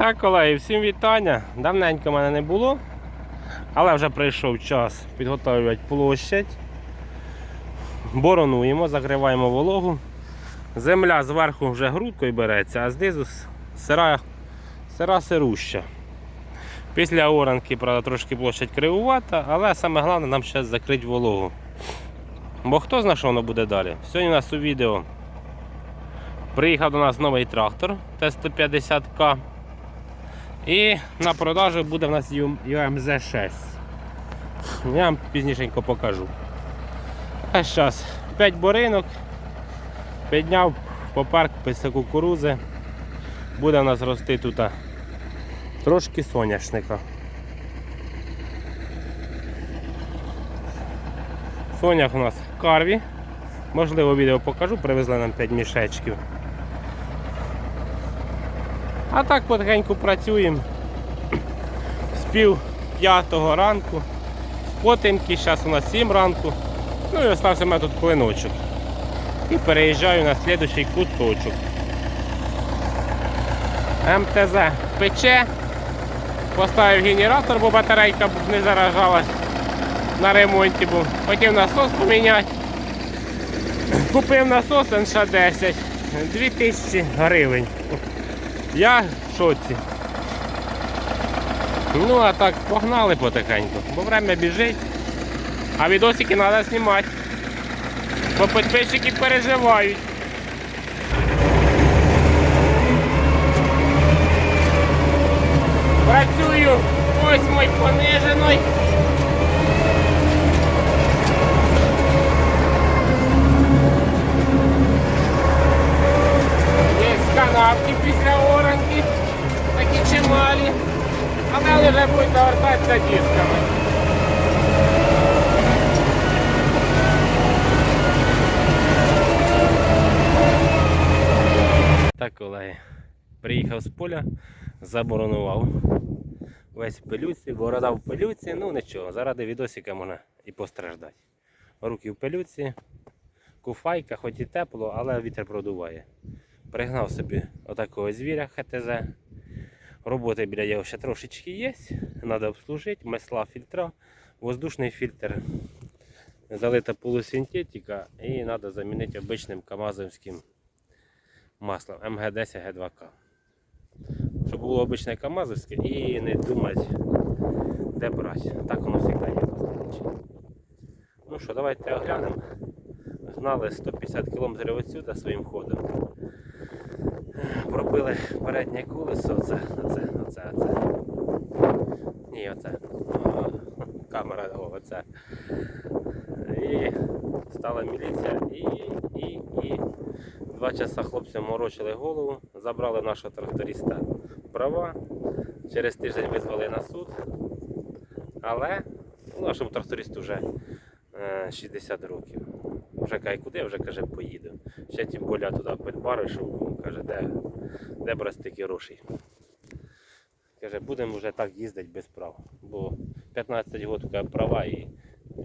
Так, колеги, всім вітання. Давненько мене не було, але вже прийшов час підготовлювати площадь. Боронуємо, закриваємо вологу. Земля зверху вже грудкою береться, а знизу сира, сира сируща. Після оранки, правда, трошки площадь кривувата, але саме головне нам зараз закрити вологу. Бо хто знає, що воно буде далі? Сьогодні у нас у відео приїхав до нас новий трактор Т-150К. І на продажу буде в нас UMZ 6. Я вам пізнішенько покажу. А зараз 5 боринок. Підняв поперк після кукурузи. Буде в нас рости тут трошки соняшника. Сонях у нас карві. Можливо, відео покажу, привезли нам 5 мішечків. А так потихеньку працюємо з пів п'ятого ранку. Потемки, зараз у нас 7 ранку. Ну і остався у мене тут клиночок. І переїжджаю на слідуючий кусочок. МТЗ пече. Поставив генератор, бо батарейка не заражалась на ремонті був. Хотів насос поміняти. Купив насос НШ-10. 2000 гривень. Я в шоці. Ну а так, погнали потихеньку, бо время біжить, а відосики треба знімати. Бо підписчики переживають. Працюю восьмой пониженої. Є після оранки, такі чималі, але вже будуть завертатися дисками. Так, колеги, приїхав з поля, заборонував весь в пилюці, борода в пилюці, ну нічого, заради відосика можна і постраждати. Руки в пилюці, куфайка, хоч і тепло, але вітер продуває. Пригнав собі отакого звіря ХТЗ. Роботи біля його ще трошечки є. Треба обслужити, масла фільтра, воздушний фільтр, залита полусинтетика і треба замінити обичним камазовським маслом МГ10 Г2К. Щоб було обичне камазовське і не думати, де брати. Так воно завжди є на Ну що, давайте оглянемо. Гнали 150 км отсюда своїм ходом. Пробили переднє колесо, оце, оце, оце, оце. Ні, оце. Камера, о, оце. І стала міліція і, і, і. Два часа хлопцям морочили голову, забрали нашого тракториста права. Через тиждень визвали на суд. Але нашому трактористу вже е, 60 років. Вже каже, куди, вже каже, поїду. Ще тим більше туди під бар йшов, каже, де, де брати стільки грошей. Каже, будемо вже так їздити без прав. Бо 15 років права і,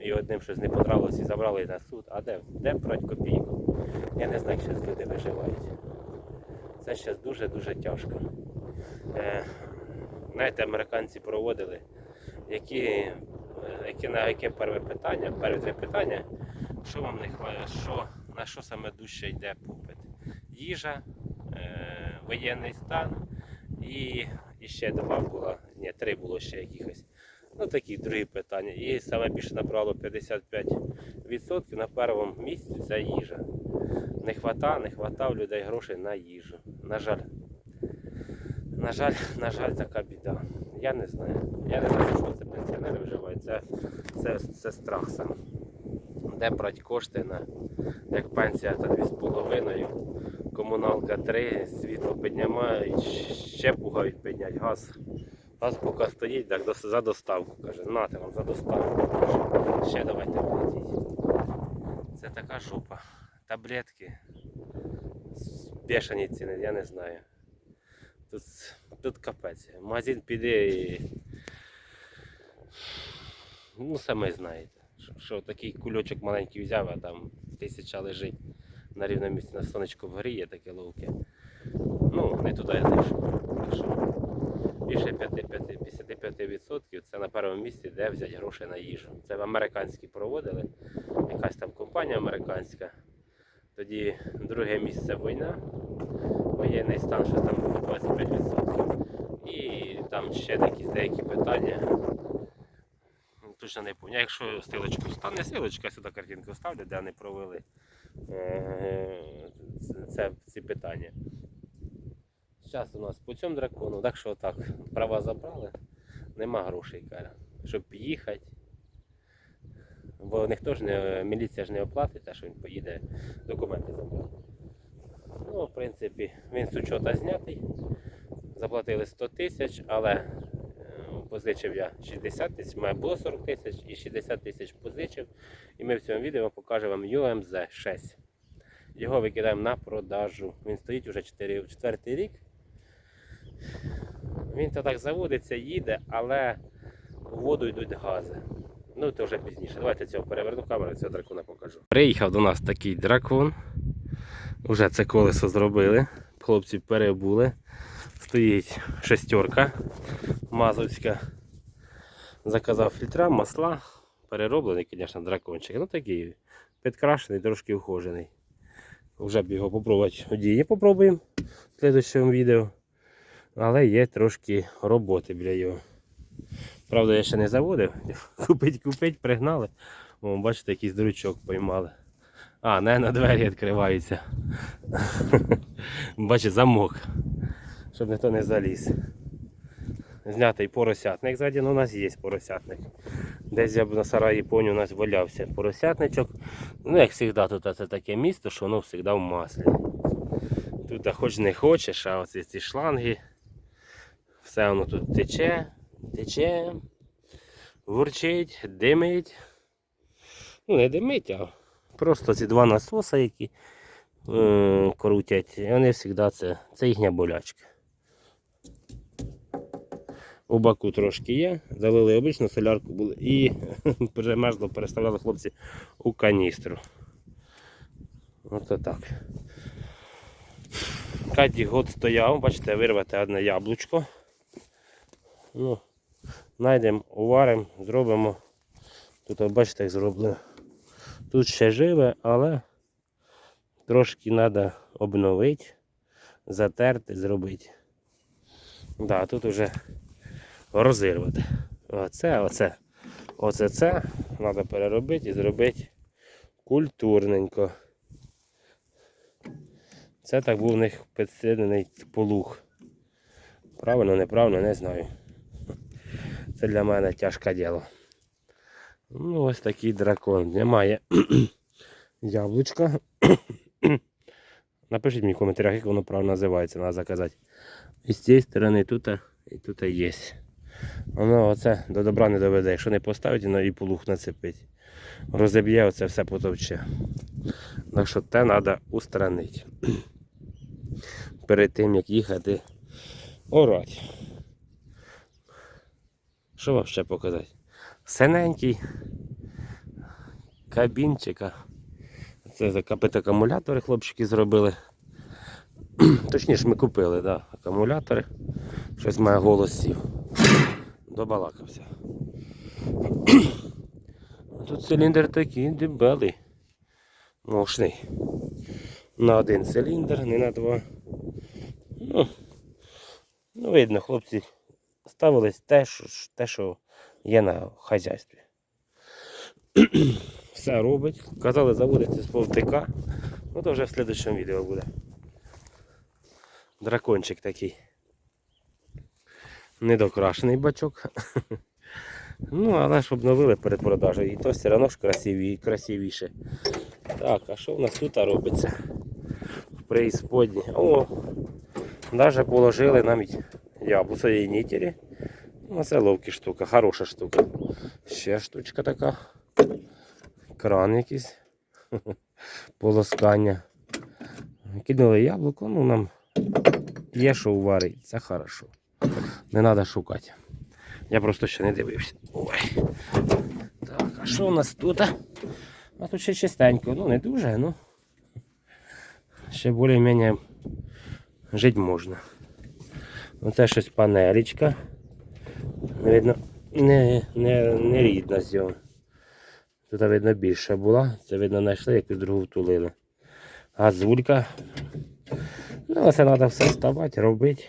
і одним щось не понравилось і забрали на суд. А де, де брати копійку? Я не знаю, як зараз люди виживають. Це зараз дуже-дуже тяжко. Е, знаєте, американці проводили, які, е, які, на яке перше питання, перші три питання, що вам не що, на що саме дужче йде попит? Їжа, е, воєнний стан і, і ще два було, ні, три було ще якихось. Ну такі другі питання. І саме більше набрало 55% на першому місці це їжа. Не хвата, не хвата у людей грошей на їжу. На жаль. На жаль, на жаль, така біда. Я не знаю. Я не знаю, що це пенсіонери вживають. Це, це, це страх сам. Де брати кошти на як пенсія та 2,5, комуналка 3, світло піднімають, ще пугають підняти газ. Газ поки стоїть, так за доставку каже, нате вам за доставку. Ще давайте платіть. Це така жопа. Таблетки. Бешені ціни, я не знаю. Тут, тут капець. Магазин піде і. Ну, самі знаєте. Що, що такий кульочок маленький взяв, а там тисяча лежить на рівному місці на сонечку вгоріє таке ловке. Ну, не туди зайшов. Так що більше 5, 5, 55% це на першому місці, де взяти гроші на їжу. Це в американські проводили, якась там компанія американська. Тоді друге місце війна, воєнний стан, щось там було 25%. І там ще якісь деякі питання. Точно не пам'ятаю. Якщо стрілочку стане, стрілочка сюди картинку ставлю, де вони провели е, це, ці питання. Зараз у нас по цьому дракону, так що так, права забрали, нема грошей, каже, щоб їхати. Бо ніхто ж не, міліція ж не оплатить, те, що він поїде документи забрати. Ну, в принципі, він з учота знятий. Заплатили 100 тисяч, але позичив я 60 тисяч, має було 40 тисяч і 60 тисяч позичив. І ми в цьому відео покажемо вам UMZ 6. Його викидаємо на продажу. Він стоїть уже 4, четвертий рік. Він то так заводиться, їде, але у воду йдуть гази. Ну, це вже пізніше. Давайте цього переверну камеру, цього дракона покажу. Приїхав до нас такий дракон. Уже це колесо зробили. Хлопці перебули. Стоїть шестерка мазовська. Заказав фільтра, масла. Перероблений, звісно, дракончик. Ну такий підкрашений, трошки ухожений. Вже б його попробувати у дії попробуємо в слідчому відео. Але є трошки роботи біля його. Правда, я ще не заводив. Купить, купить, пригнали. О, бачите, якийсь дурачок поймали. А, не на двері відкриваються. Бачите, замок. Щоб ніхто не заліз. Знятий поросятник. Ззаді ну, у нас є поросятник. Десь я б на сараї поні у нас валявся поросятничок. Ну, як завжди, тут це таке місто, що воно завжди в маслі. Тут хоч не хочеш, а оці ці шланги. Все воно тут тече, тече, гурчить, димить. Ну, не димить, а просто ці два насоси, які е, крутять, вони завжди це, це їхня болячка. У баку трошки є, залили обичну солярку були і перемерзло, переставляли хлопці у каністру. Ото так. Каді год стояв, бачите, вирвати одне яблучко. Ну, Знайдемо, уваримо, зробимо. Тут бачите, як зроблено. Тут ще живе, але трошки треба обновити, затерти, зробити. Да, тут вже розірвати. Оце, оце, оце це треба переробити і зробити культурненько. Це так був у них підсилений полух. Правильно, неправильно, не знаю. Це для мене тяжке діло. Ну, ось такий дракон. Немає яблучка. Напишіть мені в коментарях, як воно правильно називається, треба заказати. І з цієї сторони тут і тут є. Воно оце до добра не доведе. Якщо не поставить, воно і полух нацепить. Розіб'є оце все потовче. Так що те треба устранити. Перед тим як їхати орати. Що вам ще показати? Синенький кабінчика. Це закапити акумулятори хлопчики зробили. Точніше ми купили, да, акумулятори. Щось має голос сів. Добалакався. Тут циліндр такий дебелий. Мощний. На один циліндр, не на два. Ну, ну видно, хлопці ставились те, що, те, що є на хазяйстві. Все робить. Казали, заводиться з повтика. Ну то вже в слідчому відео буде. Дракончик такий. Недокрашений бачок. Ну, але ж обновили перед продажею. І то все одно ж красиві, красивіше. Так, а що в нас тут робиться? В преісподні. О! Навіть положили нам яблуцеві нітері. Ну, це ловкі штука, хороша штука. Ще штучка така. Кран якийсь. Полоскання. Кинули яблуко, ну нам є що уварити, це хорошо. Не треба шукати. Я просто ще не дивився. Ой. Так, а що у нас тут? А тут ще чистенько, ну не дуже, ну. Ще більш-менш жити можна. Оце щось панелічка. Видно, не, не, не рідна з цього. Тут видно більше була. Це видно знайшли, якусь другу втулили. Газулька. Ну, це треба все ставати, робити.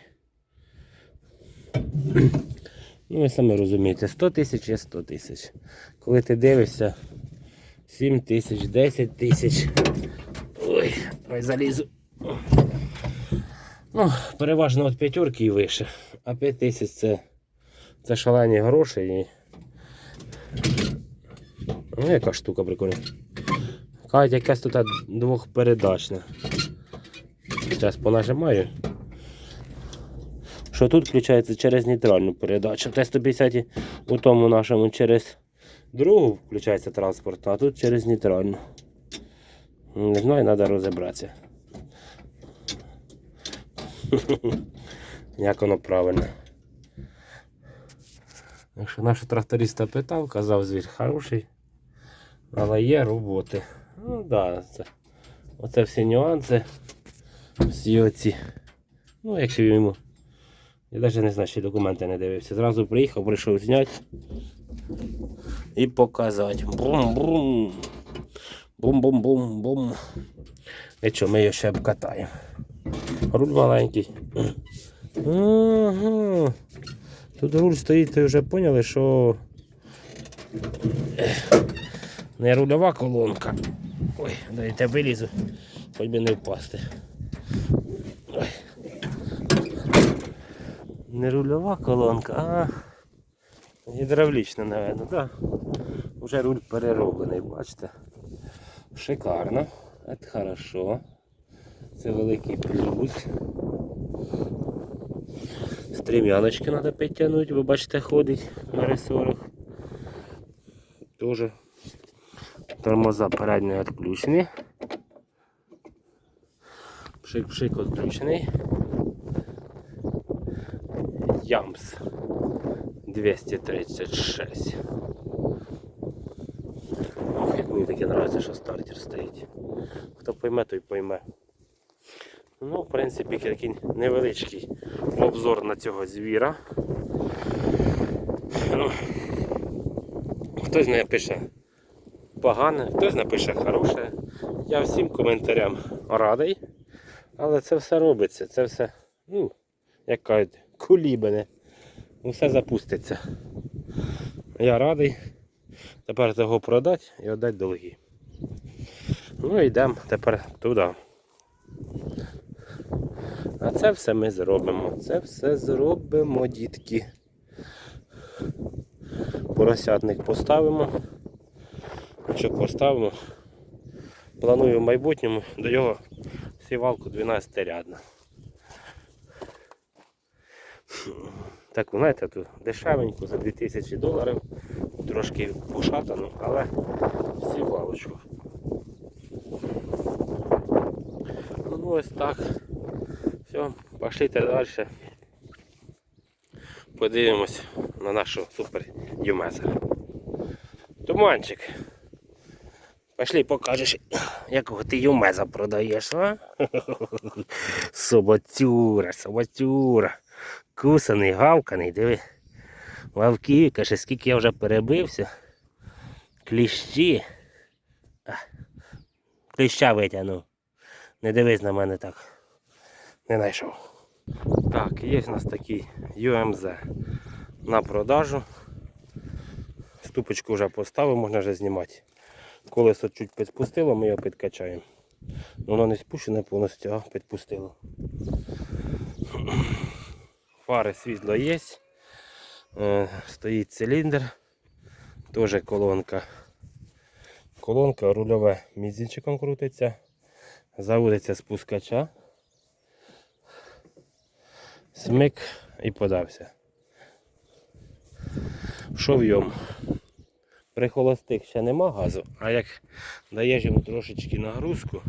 Ну, ви самі розумієте, 100 тисяч є 100 тисяч. Коли ти дивишся 7 тисяч, 10 тисяч. Ой, ой, залізу. Ну, переважно від п'ятерки і вище. А 5 тисяч це, це шалені гроші і. Ну, яка штука прикольна. Кажуть, якась тут двохпередачна. Зараз понажимаю. Що тут включається через нейтральну передачу. Т-150 у тому нашому через другу включається транспорт, а тут через нейтральну. Не знаю, треба розібратися. Як воно правильно. Якщо наш тракториста питав, казав звір хороший, але є роботи. Ну да, це, оце всі нюанси. Всі оці. Ну, якщо йому. Я навіть не знаю, ще документи не дивився. Зразу приїхав, прийшов зняти і показати. Бум-бум. Бум-бум-бум-бум. І що, ми його ще обкатаємо. Руль маленький. Ага. Тут руль стоїть, ви вже поняли, що не рульова колонка. Ой, дайте вилізу, хоч би не впасти. Ой. Не рульова колонка, а гідравлічна, напевно, так. Вже руль перероблений, бачите. Шикарно. Це хорошо. Це великий плюс. Стрім'яночки треба підтягнути, ви бачите, ходить на ресорах. Тоже тормоза передні відключені. Пшик-пшик відключений. Ямс 236. Ох, як мені таке подобається, що стартер стоїть. Хто пойме, той пойме. Ну, в принципі, такий невеличкий обзор на цього звіра. Ну, хтось напише погане, хтось напише хороше. Я всім коментарям радий. Але це все робиться, це все, ну, як кажуть, кулібане. Все запуститься. Я радий. Тепер його продати і віддати долги. Ну йдемо тепер туди. А це все ми зробимо. Це все зробимо, дітки. Поросятник поставимо. Якщо поставимо, планую в майбутньому до його сівалку 12 рядна. Таку, знаєте, тут дешевеньку за 2000 доларів, трошки пошатану, але сівалочку. Ну ось так. Все, пошлите далі. Подивимось на нашу супер юмеза. Туманчик. Пошли покажеш, якого ти юмеза продаєш, а? Собацюра, собацюра. Кусаний, гавканий, диви. Лавки, каже, скільки я вже перебився. Кліщі. Кліща витягнув. Не дивись на мене так. Не знайшов. Так, є в нас такий UMZ на продажу. Ступочку вже поставив, можна вже знімати. Колесо чуть підспустило, ми його підкачаємо. Воно не спущене повністю, а підпустило. Фари світло є. Е, Стоїть циліндр. Теж колонка. Колонка рульове мізинчиком крутиться. Заводиться з пускача. Смик і подався. Йому? При холостих ще нема газу, а як даєш йому трошечки нагрузку,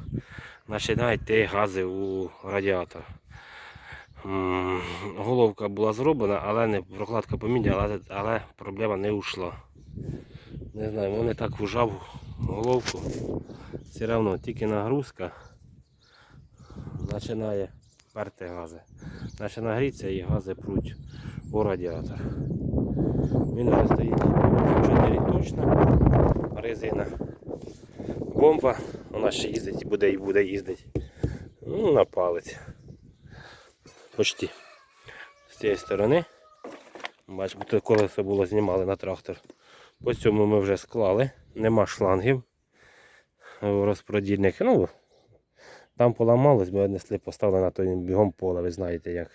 починають йти гази у радіатор. Головка була зроблена, але не прокладка поміняна, але, але проблема не ушла. Не знаю, вони так вжав головку. Все одно тільки нагрузка починає перти гази. Значить нагріться і гази пруть у радіатор. Він вже стоїть 4 точно. Резина. Бомба. Вона ще їздить і буде і буде їздити. Ну, на палець. Почти. З цієї сторони. Бачимо, тут колесо було знімали на трактор. По цьому ми вже склали. Нема шлангів. Розпродільник. Ну, там поламалось, ми однесли, поставили на той бігом поле, ви знаєте як.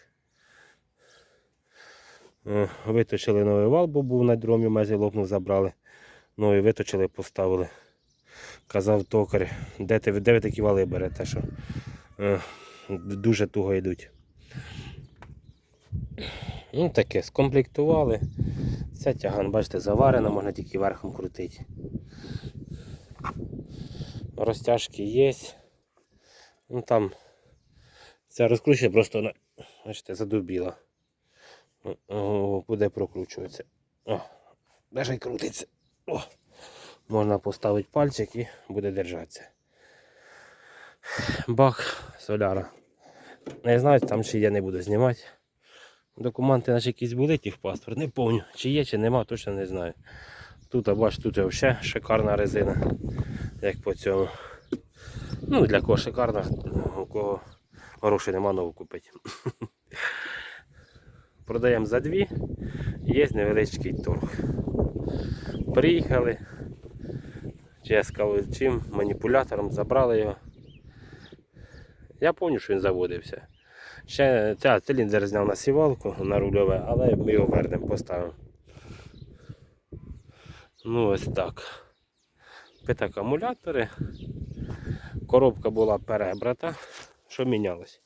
Е, Виточили новий вал, бо був на дромі мезі лопнув, забрали. Ну і виточили, поставили. Казав токар, де, ти, де ви такі вали берете, що е, дуже туго йдуть. Ну таке, скомплектували. Ця тяган, бачите, заварена, можна тільки верхом крутити. Розтяжки є. Ну там ця розкручує просто на- бачите, задубіла. О, Буде прокручуватися. О, крутиться. О, можна поставити пальчик і буде держатися. Бак соляра. Не знаю, там чи є, не буду знімати. Документи наче якісь були в паспорт, не пам'ятаю. Чи є, чи нема, точно не знаю. Тут, а бач, тут взагалі шикарна резина, як по цьому. Ну, для кого шикарна, у кого грошей нема нову купити. Продаємо за дві, є невеличкий торг. Приїхали, чи чим маніпулятором забрали його. Я пам'ятаю, що він заводився. Ще ця циліндр зняв на сівалку на рульове, але ми його вернемо, поставимо. Ну ось так. Пит акумулятори. Коробка була перебрата. Що мінялось?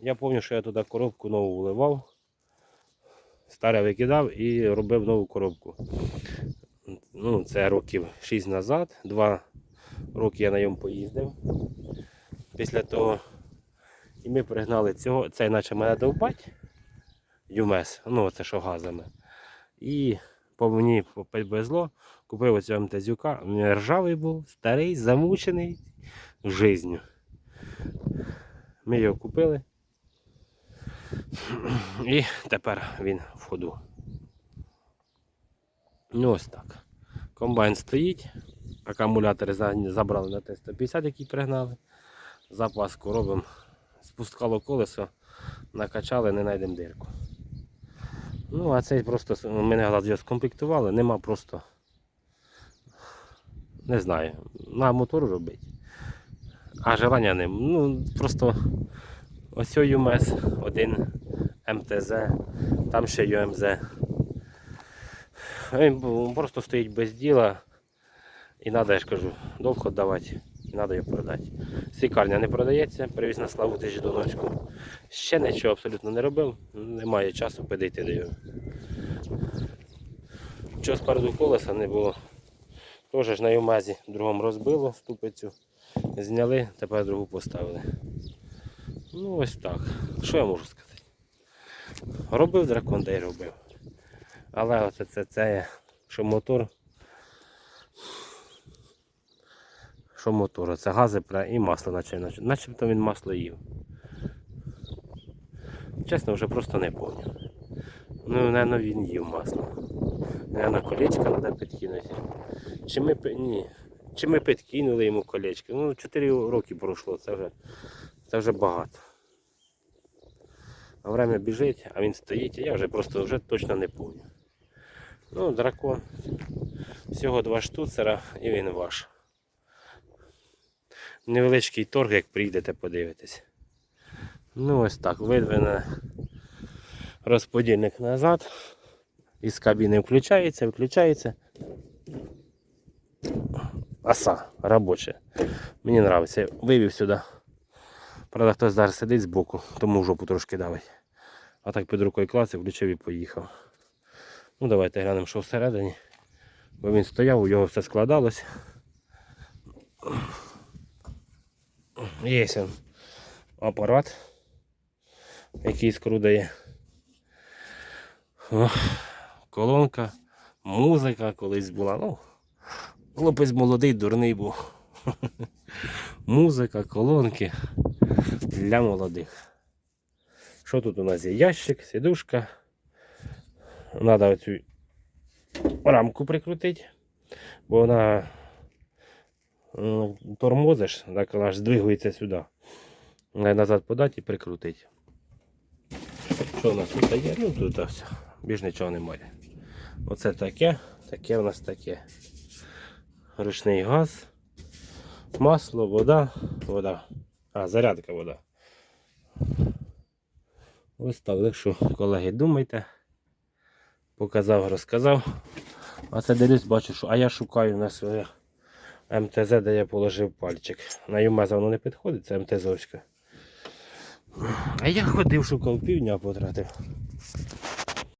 Я пам'ятаю, що я туди коробку нову вливав. Старе викидав і робив нову коробку. Ну, це років 6 назад. Два роки я на ньому поїздив. Після того і ми пригнали цього, цей наче мене довбать. ЮМЕС, ну це що газами. І по мені повезло, купив оцього МТЗюка. Він ржавий був, старий, замучений жизнью. Ми його купили. І тепер він в ходу. Ну ось так. Комбайн стоїть. Акумулятори забрали на Т-150, який пригнали. Запаску робимо. Спускало колесо, накачали, не знайдемо дирку. Ну, а цей просто ми його скомплектували, нема просто. Не знаю, на мотор робити. А желання не. Ну, просто ось ЮМС, один МТЗ, там ще ЮМЗ. Він просто стоїть без діла. І треба, я ж кажу, довго давати. І треба його продати. Сікарня не продається, привіз на славу тисячу доночку. Ще нічого абсолютно не робив, немає часу підійти до його. Чого спереду колеса не було. Теж на Юмазі другому розбило ступицю. Зняли, тепер другу поставили. Ну ось так. Що я можу сказати? Робив дракон, та й робив. Але оце це, це, що мотор. Що мотор? Це гази і масло наче, наче- начебто він масло їв. Чесно, вже просто не пам'ятаю. Ну, напевно, він їв масло. Наверно, колечко треба підкинути. Чи ми, ні. Чи ми підкинули йому колечко? Ну, 4 роки пройшло, це вже, це вже багато. А время біжить, а він стоїть, і я вже просто вже точно не пам'ятаю. Ну, дракон. Всього два штуцера і він ваш. Невеличкий торг, як прийдете, подивитесь. Ну ось так, видвине розподільник назад. Із кабіни включається, виключається. Оса робоча. Мені подобається. Вивів сюди. Правда, хтось зараз сидить збоку, тому в жопу трошки давить. А так під рукою клацав, включив і поїхав. Ну давайте глянемо, що всередині. Бо він стояв, у нього все складалось. Є апарат, який скрудає. Колонка, музика колись була. Ну, хлопець молодий, дурний був. Музика, колонки для молодих. Що тут у нас є? Ящик, сідушка. Треба оцю рамку прикрутити, бо вона тормозиш, так вона ж здвигується сюди. Назад подати і прикрутити. Що у нас тут є? Ну тут все. Більш нічого немає. Оце таке, таке у нас таке. Ручний газ, масло, вода, вода. А, зарядка вода. Ось так, так колеги, думайте. Показав, розказав. А це дивлюсь, бачу, що. А я шукаю на своє МТЗ, де я положив пальчик. На Юмеза воно не підходить, це МТЗовська. А я ходив, шукав півдня потратив.